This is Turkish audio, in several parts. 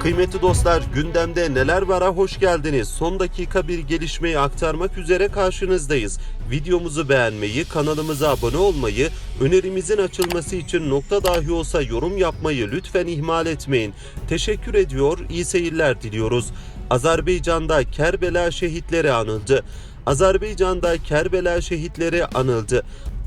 Kıymetli dostlar gündemde neler vara hoş geldiniz. Son dakika bir gelişmeyi aktarmak üzere karşınızdayız. Videomuzu beğenmeyi, kanalımıza abone olmayı, önerimizin açılması için nokta dahi olsa yorum yapmayı lütfen ihmal etmeyin. Teşekkür ediyor, iyi seyirler diliyoruz. Azerbaycan'da Kerbela şehitleri anıldı. Azerbaycan'da Kerbela şehitleri anıldı.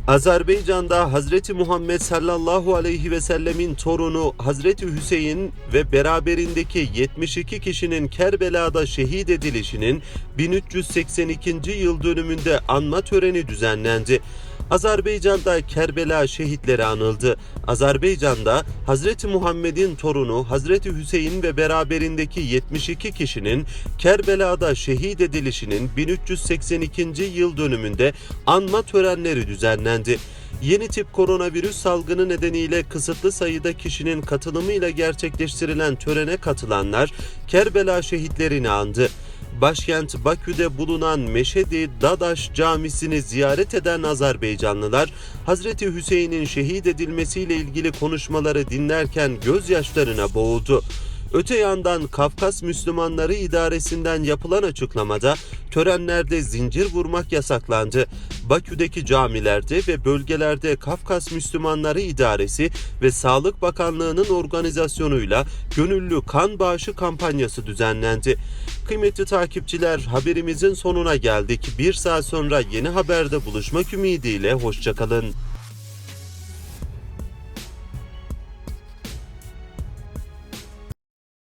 Azerbaycan'da Hazreti Muhammed sallallahu aleyhi ve sellemin torunu Hazreti Hüseyin ve beraberindeki 72 kişinin Kerbela'da şehit edilişinin 1382. yıl dönümünde anma töreni düzenlendi. Azerbaycan'da Kerbela şehitleri anıldı. Azerbaycan'da Hazreti Muhammed'in torunu Hazreti Hüseyin ve beraberindeki 72 kişinin Kerbela'da şehit edilişinin 1382. yıl dönümünde anma törenleri düzenlendi. Yeni tip koronavirüs salgını nedeniyle kısıtlı sayıda kişinin katılımıyla gerçekleştirilen törene katılanlar Kerbela şehitlerini andı. Başkent Bakü'de bulunan Meşedi Dadaş Camisi'ni ziyaret eden Azerbaycanlılar, Hazreti Hüseyin'in şehit edilmesiyle ilgili konuşmaları dinlerken gözyaşlarına boğuldu. Öte yandan Kafkas Müslümanları İdaresi'nden yapılan açıklamada törenlerde zincir vurmak yasaklandı. Bakü'deki camilerde ve bölgelerde Kafkas Müslümanları İdaresi ve Sağlık Bakanlığı'nın organizasyonuyla gönüllü kan bağışı kampanyası düzenlendi. Kıymetli takipçiler haberimizin sonuna geldik. Bir saat sonra yeni haberde buluşmak ümidiyle hoşçakalın.